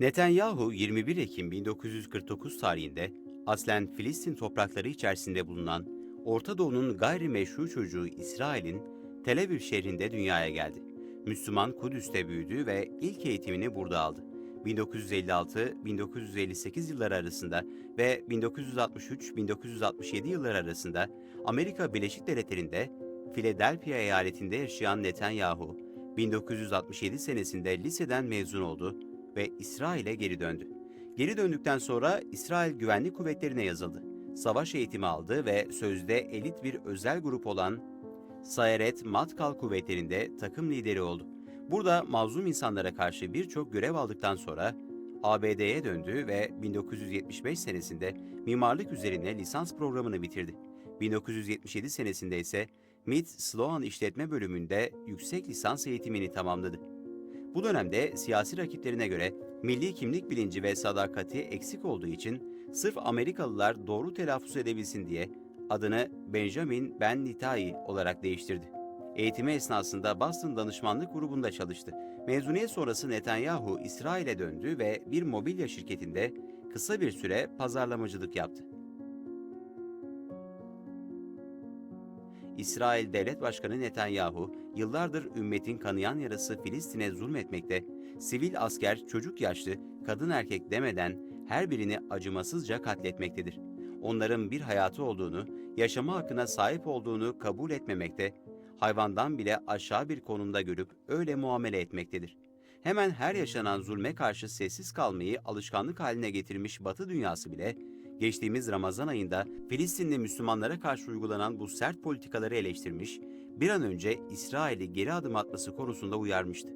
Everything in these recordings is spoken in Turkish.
Netanyahu 21 Ekim 1949 tarihinde aslen Filistin toprakları içerisinde bulunan Orta Doğu'nun gayrimeşru çocuğu İsrail'in Tel Aviv şehrinde dünyaya geldi. Müslüman Kudüs'te büyüdü ve ilk eğitimini burada aldı. 1956-1958 yılları arasında ve 1963-1967 yılları arasında Amerika Birleşik Devletleri'nde Philadelphia eyaletinde yaşayan Netanyahu, 1967 senesinde liseden mezun oldu ve İsrail'e geri döndü. Geri döndükten sonra İsrail Güvenlik Kuvvetleri'ne yazıldı. Savaş eğitimi aldı ve sözde elit bir özel grup olan Sayeret Matkal Kuvvetleri'nde takım lideri oldu. Burada mazlum insanlara karşı birçok görev aldıktan sonra ABD'ye döndü ve 1975 senesinde mimarlık üzerine lisans programını bitirdi. 1977 senesinde ise MIT Sloan İşletme Bölümünde yüksek lisans eğitimini tamamladı. Bu dönemde siyasi rakiplerine göre milli kimlik bilinci ve sadakati eksik olduğu için sırf Amerikalılar doğru telaffuz edebilsin diye adını Benjamin Ben Nitai olarak değiştirdi. Eğitimi esnasında Boston Danışmanlık Grubu'nda çalıştı. Mezuniyet sonrası Netanyahu İsrail'e döndü ve bir mobilya şirketinde kısa bir süre pazarlamacılık yaptı. İsrail Devlet Başkanı Netanyahu, yıllardır ümmetin kanayan yarası Filistin'e zulmetmekte, sivil asker, çocuk yaşlı, kadın erkek demeden her birini acımasızca katletmektedir. Onların bir hayatı olduğunu, yaşama hakkına sahip olduğunu kabul etmemekte, hayvandan bile aşağı bir konumda görüp öyle muamele etmektedir. Hemen her yaşanan zulme karşı sessiz kalmayı alışkanlık haline getirmiş Batı dünyası bile, geçtiğimiz Ramazan ayında Filistinli Müslümanlara karşı uygulanan bu sert politikaları eleştirmiş, bir an önce İsrail'i geri adım atması konusunda uyarmıştı.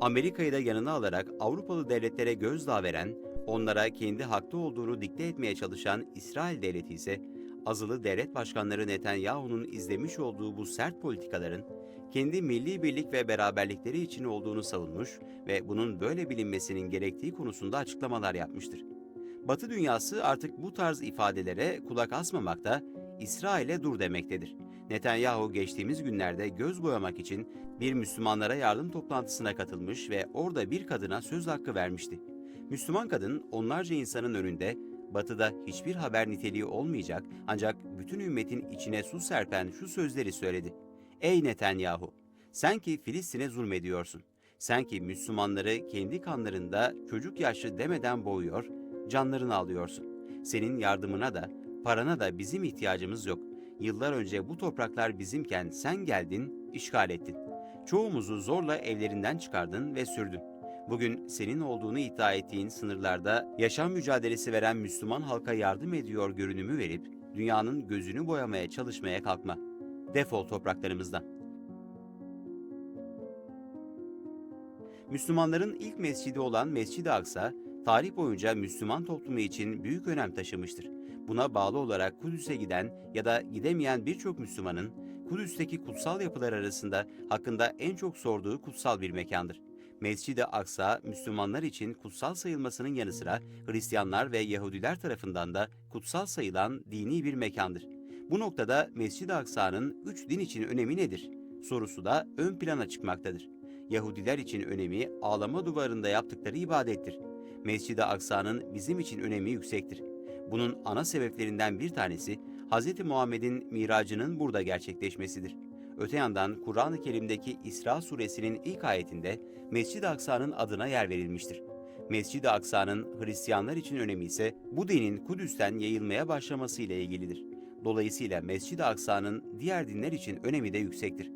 Amerika'yı da yanına alarak Avrupalı devletlere gözdağı veren, onlara kendi haklı olduğunu dikte etmeye çalışan İsrail devleti ise azılı devlet başkanları Netanyahu'nun izlemiş olduğu bu sert politikaların kendi milli birlik ve beraberlikleri için olduğunu savunmuş ve bunun böyle bilinmesinin gerektiği konusunda açıklamalar yapmıştır. Batı dünyası artık bu tarz ifadelere kulak asmamakta, İsrail'e dur demektedir. Netanyahu geçtiğimiz günlerde göz boyamak için bir Müslümanlara yardım toplantısına katılmış ve orada bir kadına söz hakkı vermişti. Müslüman kadın onlarca insanın önünde Batı'da hiçbir haber niteliği olmayacak ancak bütün ümmetin içine su serpen şu sözleri söyledi. Ey Netanyahu! Sen ki Filistin'e zulmediyorsun. Sen ki Müslümanları kendi kanlarında çocuk yaşlı demeden boğuyor, canlarını alıyorsun. Senin yardımına da, parana da bizim ihtiyacımız yok. Yıllar önce bu topraklar bizimken sen geldin, işgal ettin. Çoğumuzu zorla evlerinden çıkardın ve sürdün. Bugün senin olduğunu iddia ettiğin sınırlarda yaşam mücadelesi veren Müslüman halka yardım ediyor görünümü verip dünyanın gözünü boyamaya çalışmaya kalkma. Defol topraklarımızdan. Müslümanların ilk mescidi olan Mescid-i Aksa, tarih boyunca Müslüman toplumu için büyük önem taşımıştır. Buna bağlı olarak Kudüs'e giden ya da gidemeyen birçok Müslümanın Kudüs'teki kutsal yapılar arasında hakkında en çok sorduğu kutsal bir mekandır. Mescid-i Aksa, Müslümanlar için kutsal sayılmasının yanı sıra Hristiyanlar ve Yahudiler tarafından da kutsal sayılan dini bir mekandır. Bu noktada Mescid-i Aksa'nın üç din için önemi nedir? Sorusu da ön plana çıkmaktadır. Yahudiler için önemi ağlama duvarında yaptıkları ibadettir. Mescid-i Aksa'nın bizim için önemi yüksektir. Bunun ana sebeplerinden bir tanesi Hz. Muhammed'in miracının burada gerçekleşmesidir. Öte yandan Kur'an-ı Kerim'deki İsra suresinin ilk ayetinde Mescid-i Aksa'nın adına yer verilmiştir. Mescid-i Aksa'nın Hristiyanlar için önemi ise bu dinin Kudüs'ten yayılmaya başlaması ile ilgilidir. Dolayısıyla Mescid-i Aksa'nın diğer dinler için önemi de yüksektir.